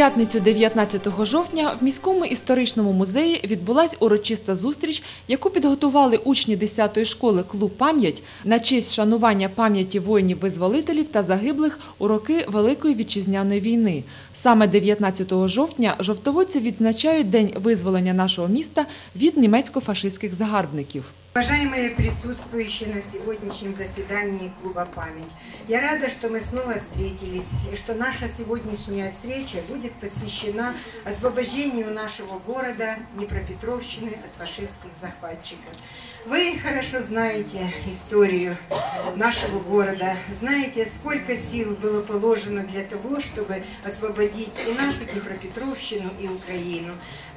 п'ятницю 19 жовтня в міському історичному музеї відбулась урочиста зустріч, яку підготували учні 10-ї школи клуб Пам'ять на честь шанування пам'яті воїнів-визволителів та загиблих у роки Великої вітчизняної війни. Саме 19 жовтня жовтоводці відзначають День визволення нашого міста від німецько-фашистських загарбників. Уважаемые присутствующие на сегодняшнем заседании клуба «Память», я рада, что мы снова встретились и что наша сегодняшняя встреча будет посвящена освобождению нашего города Днепропетровщины от фашистских захватчиков. Вы хорошо знаете историю нашего города, знаете, сколько сил было положено для того, чтобы освободить и нашу Днепропетровщину, и Украину.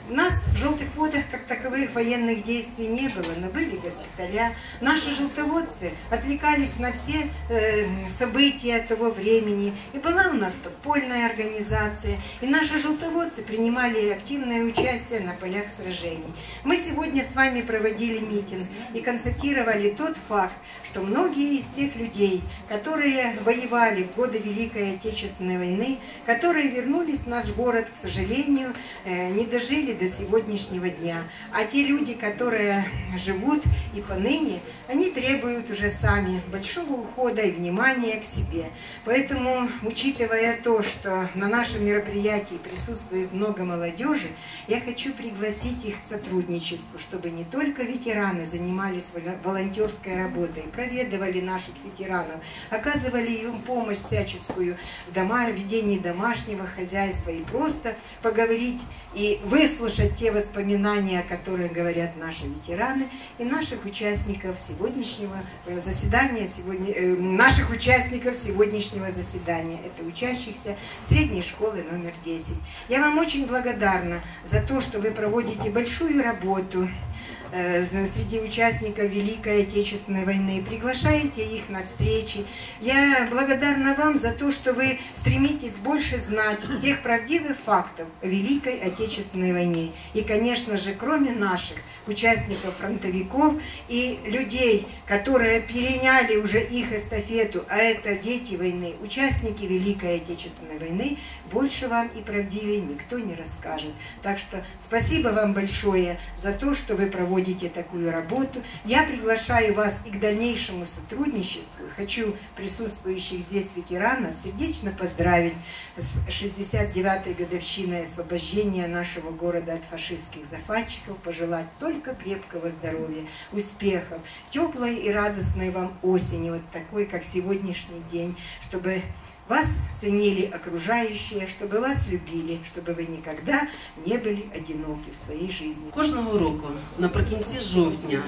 У нас в желтых водах как таковых военных действий не было, но были госпиталя. Наши желтоводцы отвлекались на все э, события того времени. И была у нас подпольная организация. И наши желтоводцы принимали активное участие на полях сражений. Мы сегодня с вами проводили митинг и констатировали тот факт, что многие из тех людей, которые воевали в годы Великой Отечественной войны, которые вернулись в наш город, к сожалению, э, не дожили до сегодняшнего дня. А те люди, которые живут и поныне, они требуют уже сами большого ухода и внимания к себе. Поэтому, учитывая то, что на нашем мероприятии присутствует много молодежи, я хочу пригласить их к сотрудничеству, чтобы не только ветераны занимались волонтерской работой, проведывали наших ветеранов, оказывали им помощь всяческую в дома, ведении домашнего хозяйства и просто поговорить и выслушать те воспоминания, о которых говорят наши ветераны и наших участников сегодняшнего э, заседания, сегодня, э, наших участников сегодняшнего заседания. Это учащихся средней школы номер 10. Я вам очень благодарна за то, что вы проводите большую работу э, среди участников Великой Отечественной войны, приглашаете их на встречи. Я благодарна вам за то, что вы стремитесь больше знать тех правдивых фактов Великой Отечественной войне. И, конечно же, кроме наших участников фронтовиков и людей, которые переняли уже их эстафету, а это дети войны, участники Великой Отечественной войны, больше вам и правдивее никто не расскажет. Так что спасибо вам большое за то, что вы проводите такую работу. Я приглашаю вас и к дальнейшему сотрудничеству. Хочу присутствующих здесь ветеранов сердечно поздравить с 69-й годовщиной освобождения нашего города от фашистских захватчиков, пожелать только крепкого здоровья, успехов, теплой и радостной вам осени, вот такой, как сегодняшний день, чтобы вас ценили окружающие, чтобы вас любили, чтобы ви никогда не були одинокі в своїй житті. Кожного року наприкінці жовтня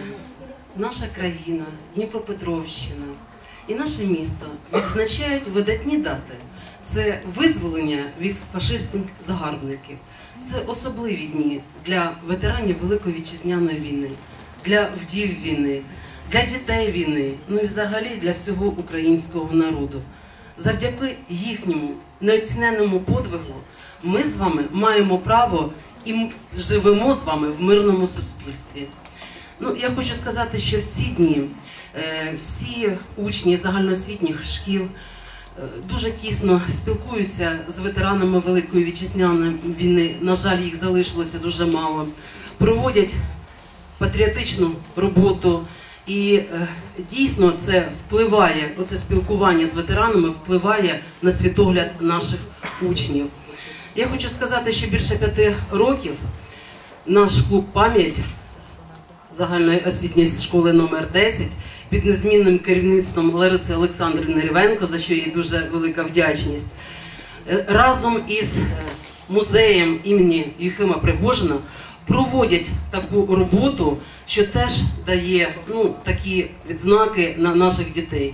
наша країна, Дніпропетровщина і наше місто відзначають видатні дати. Це визволення від фашистських загарбників. Це особливі дні для ветеранів Великої вітчизняної війни, для вдів війни, для дітей війни, ну і взагалі для всього українського народу. Завдяки їхньому неоціненному подвигу ми з вами маємо право і живемо з вами в мирному суспільстві. Ну, я хочу сказати, що в ці дні е, всі учні загальноосвітніх шкіл дуже тісно спілкуються з ветеранами Великої вітчизняної війни. На жаль, їх залишилося дуже мало. Проводять патріотичну роботу. І е, дійсно це впливає, оце спілкування з ветеранами впливає на світогляд наших учнів. Я хочу сказати, що більше п'яти років наш клуб пам'ять загальної освітньої школи номер 10 під незмінним керівництвом Лариси Олександрівни Рівенко, за що їй дуже велика вдячність, е, разом із е, музеєм імені Юхима Пригожина проводять таку роботу, що теж дає ну, такі відзнаки на наших дітей.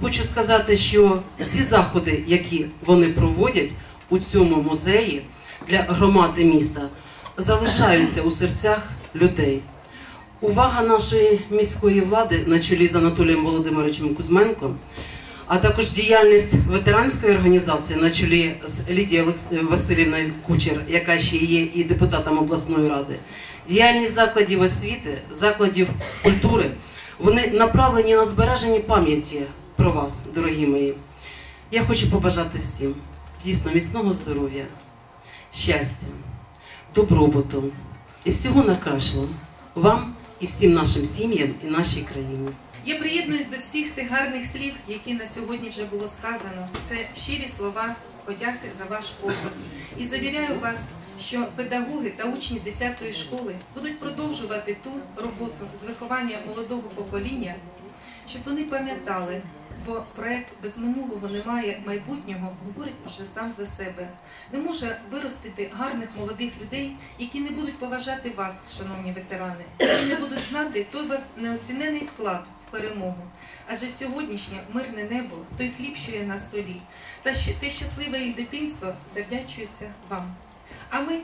Хочу сказати, що всі заходи, які вони проводять у цьому музеї для громади міста, залишаються у серцях людей. Увага нашої міської влади на чолі з Анатолієм Володимировичем Кузьменком, а також діяльність ветеранської організації на чолі з Лідією Васильівною Кучер, яка ще є і депутатом обласної ради, діяльність закладів освіти, закладів культури, вони направлені на збереження пам'яті про вас, дорогі мої. Я хочу побажати всім дійсно міцного здоров'я щастя, добробуту і всього найкращого вам і всім нашим сім'ям і нашій країні. Я приєднуюсь до всіх тих гарних слів, які на сьогодні вже було сказано. Це щирі слова подяки за ваш опит. І завіряю вас, що педагоги та учні 10-ї школи будуть продовжувати ту роботу з виховання молодого покоління, щоб вони пам'ятали, бо проект без минулого немає майбутнього говорить вже сам за себе. Не може виростити гарних молодих людей, які не будуть поважати вас, шановні ветерани, які не будуть знати той вас неоцінений вклад в перемогу. Адже сьогоднішнє мирне небо, той хліб, що є на столі, та те щасливе їх дитинство завдячується вам. А ми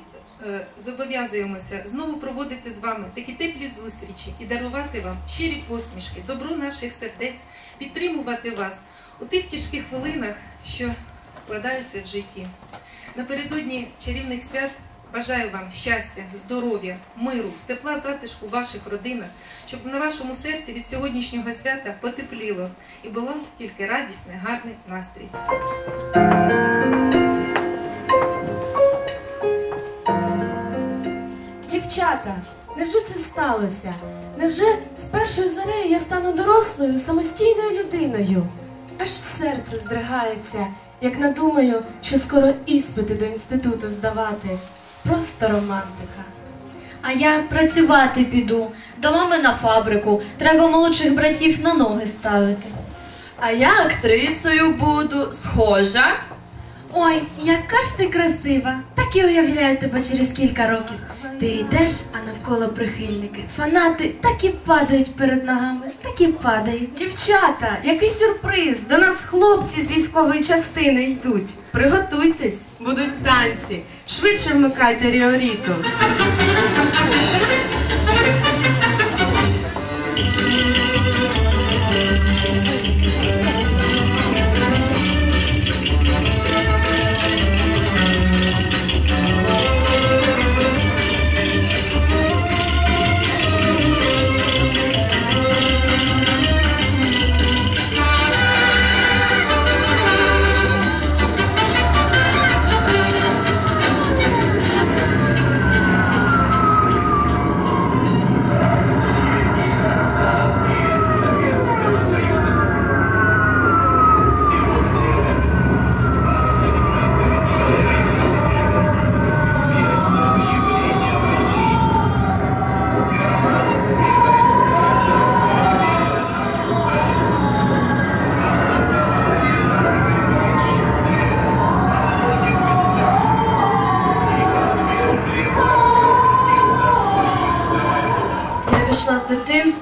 зобов'язуємося знову проводити з вами такі теплі зустрічі і дарувати вам щирі посмішки, добро наших сердець, підтримувати вас у тих тяжких хвилинах, що складаються в житті. Напередодні чарівних свят бажаю вам щастя, здоров'я, миру, тепла затишку в ваших родинах, щоб на вашому серці від сьогоднішнього свята потепліло і було тільки радісний, гарний настрій. Дівчата, невже це сталося? Невже з першою зарею я стану дорослою, самостійною людиною? Аж серце здригається, як надумаю, що скоро іспити до інституту здавати. Просто романтика. А я працювати піду, до мами на фабрику. Треба молодших братів на ноги ставити. А я актрисою буду, схожа. Ой, яка ж ти красива! Так і уявляю тебе через кілька років. Ти йдеш, а навколо прихильники. Фанати так і падають перед ногами, так і падають. Дівчата, який сюрприз! До нас хлопці з військової частини йдуть. Приготуйтесь, будуть танці. Швидше вмикайте ріоріту.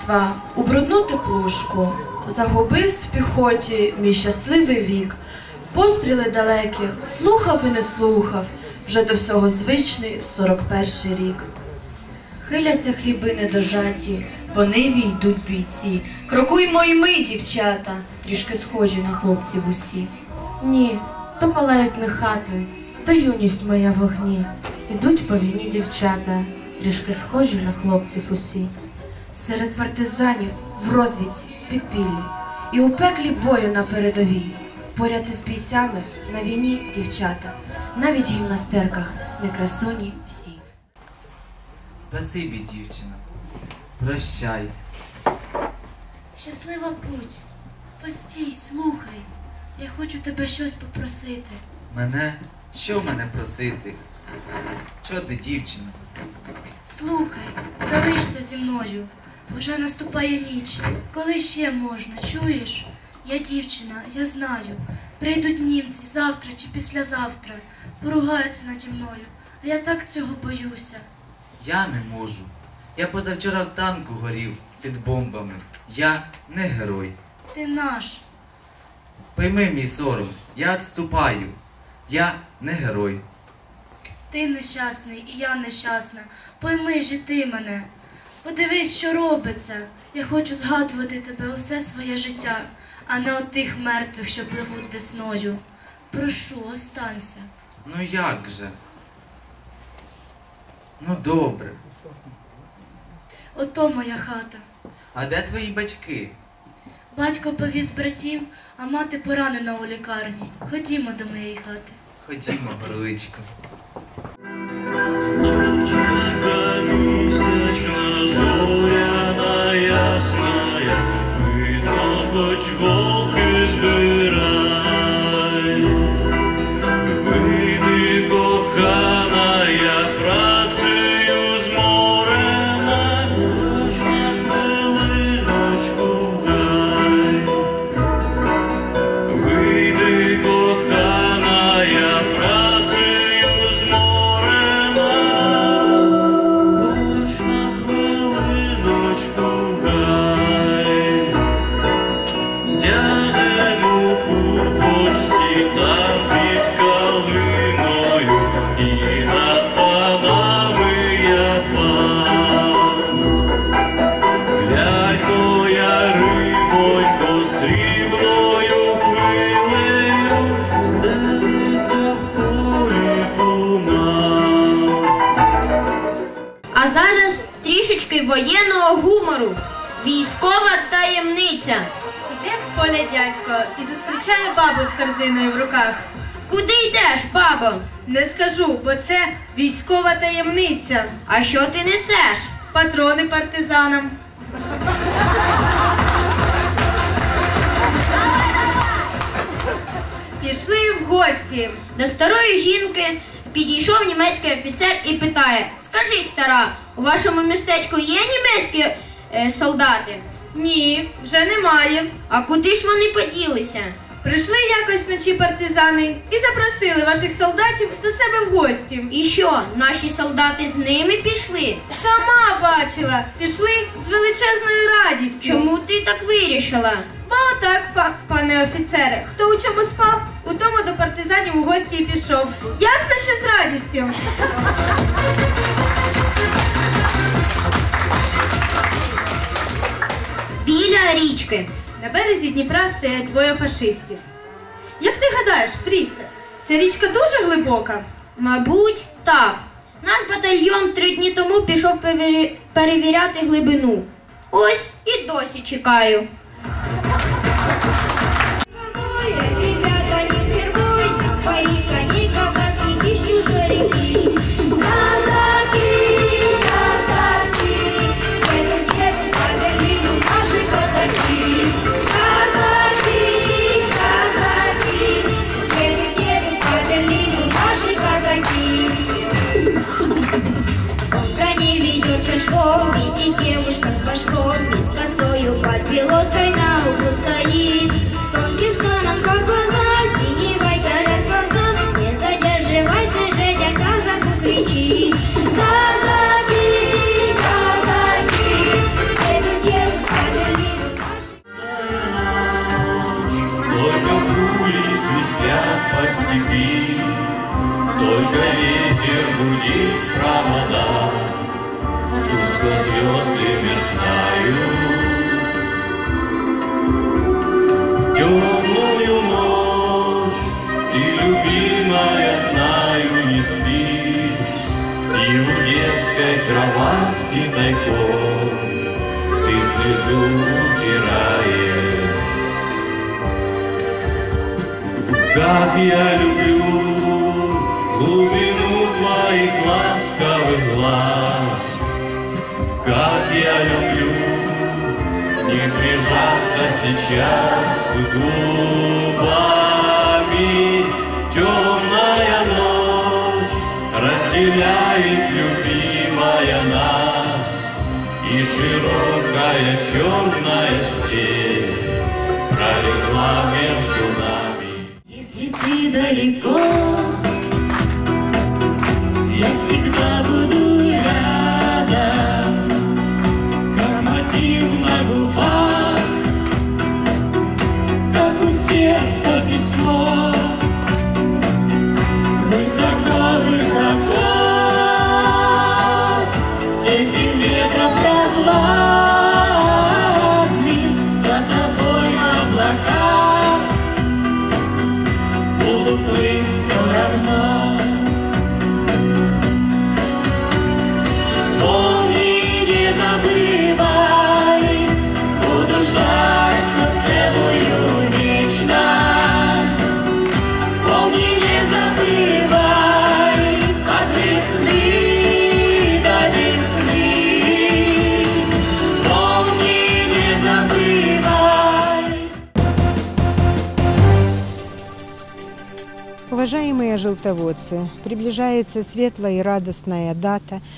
Дитинства у брудну теплушку. Загубився в піхоті мій щасливий вік. Постріли далекі, слухав і не слухав. Вже до всього звичний 41 рік. Хиляться хліби недожаті, по ниві йдуть бійці. Крокуймо й ми, дівчата, трішки схожі на хлопців усі. Ні, то палають не хати, то юність моя в огні. Ідуть по війні дівчата, трішки схожі на хлопців усі. Серед партизанів в розвідці, підпіллі і у пеклі бою на передовій. Поряд із бійцями на війні дівчата, навіть в гімнастерках не красуні всі. Спасибі, дівчина. Прощай. Щаслива путь. Постій, слухай. Я хочу тебе щось попросити. Мене? Що мене просити? Чого ти, дівчина? Слухай, залишся зі мною. Вже наступає ніч. Коли ще можна, чуєш? Я дівчина, я знаю. Прийдуть німці завтра чи післязавтра. Поругаються наді мною. А я так цього боюся. Я не можу. Я позавчора в танку горів під бомбами. Я не герой. Ти наш. Пойми мій сором, я відступаю. Я не герой. Ти нещасний і я нещасна. Пойми ж і ти мене. Подивись, що робиться. Я хочу згадувати тебе усе своє життя, а не отих мертвих, що пливуть десною. Прошу, останься. Ну як же? Ну добре. Ото моя хата. А де твої батьки? Батько повіз братів, а мати поранена у лікарні. Ходімо до моєї хати. Ходімо, горличко. Воєнного гумору. Військова таємниця. Іде з поля дядько і зустрічає бабу з корзиною в руках. Куди йдеш, бабо? Не скажу, бо це військова таємниця. А що ти несеш? Патрони партизанам. Пішли в гості. До старої жінки підійшов німецький офіцер і питає: Скажи, стара, у вашому містечку є німецькі е, солдати? Ні, вже немає. А куди ж вони поділися? Прийшли якось вночі партизани і запросили ваших солдатів до себе в гості. І що, наші солдати з ними пішли? Сама бачила, пішли з величезною радістю. Чому ти так вирішила? Бо отак, па- пане офіцере, хто у чому спав, у тому до партизанів у гості і пішов. Ясно, що з радістю. Біля річки. На березі Дніпра стоять двоє фашистів. Як ти гадаєш, Фріце, ця річка дуже глибока? Мабуть, так. Наш батальйон три дні тому пішов перевіряти глибину. Ось і досі чекаю. Кроватки тайком Ты слезу утираешь. Как я люблю глубину твоих ласковых глаз, Как я люблю не прижаться сейчас к губами. Широкая черная степь пролегла между нами. Если ты далеко, Желтоводцы, приближается светлая и радостная дата –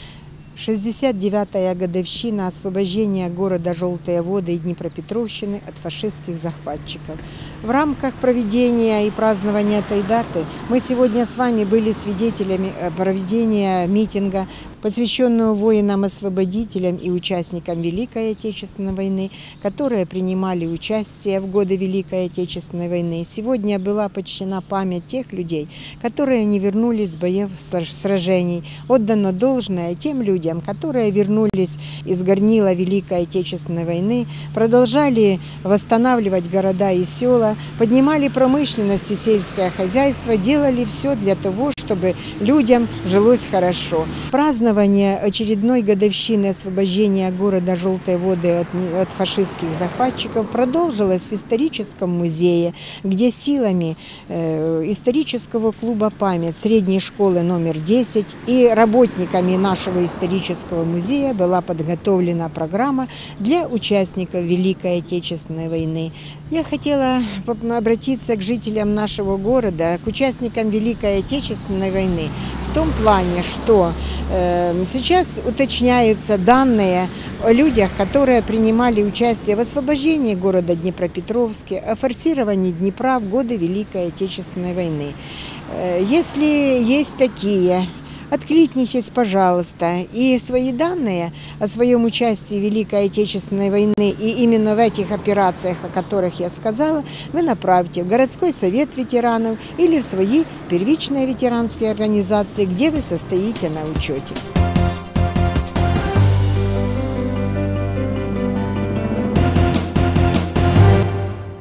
69-я годовщина освобождения города Желтые воды и Днепропетровщины от фашистских захватчиков. В рамках проведения и празднования этой даты мы сегодня с вами были свидетелями э, проведения митинга, посвященного воинам-освободителям и участникам Великой Отечественной войны, которые принимали участие в годы Великой Отечественной войны. Сегодня была почтена память тех людей, которые не вернулись с боев сражений. Отдано должное тем людям, которые вернулись из горнила Великой Отечественной войны, продолжали восстанавливать города и села, поднимали промышленность и сельское хозяйство, делали все для того, чтобы людям жилось хорошо. Празднование очередной годовщины освобождения города Желтые воды от, от фашистских захватчиков продолжилось в историческом музее, где силами э, исторического клуба «Память» средней школы номер 10 и работниками нашего исторического музея была подготовлена программа для участников Великой Отечественной войны. Я хотела обратиться к жителям нашего города, к участникам Великой Отечественной войны в том плане, что э, сейчас уточняются данные о людях, которые принимали участие в освобождении города Днепропетровске, о форсировании Днепра в годы Великой Отечественной войны. Э, если есть такие Откликнитесь, пожалуйста, и свои данные о своем участии в Великой Отечественной войны и именно в этих операциях, о которых я сказала, вы направьте в городской совет ветеранов или в свои первичные ветеранские организации, где вы состоите на учете.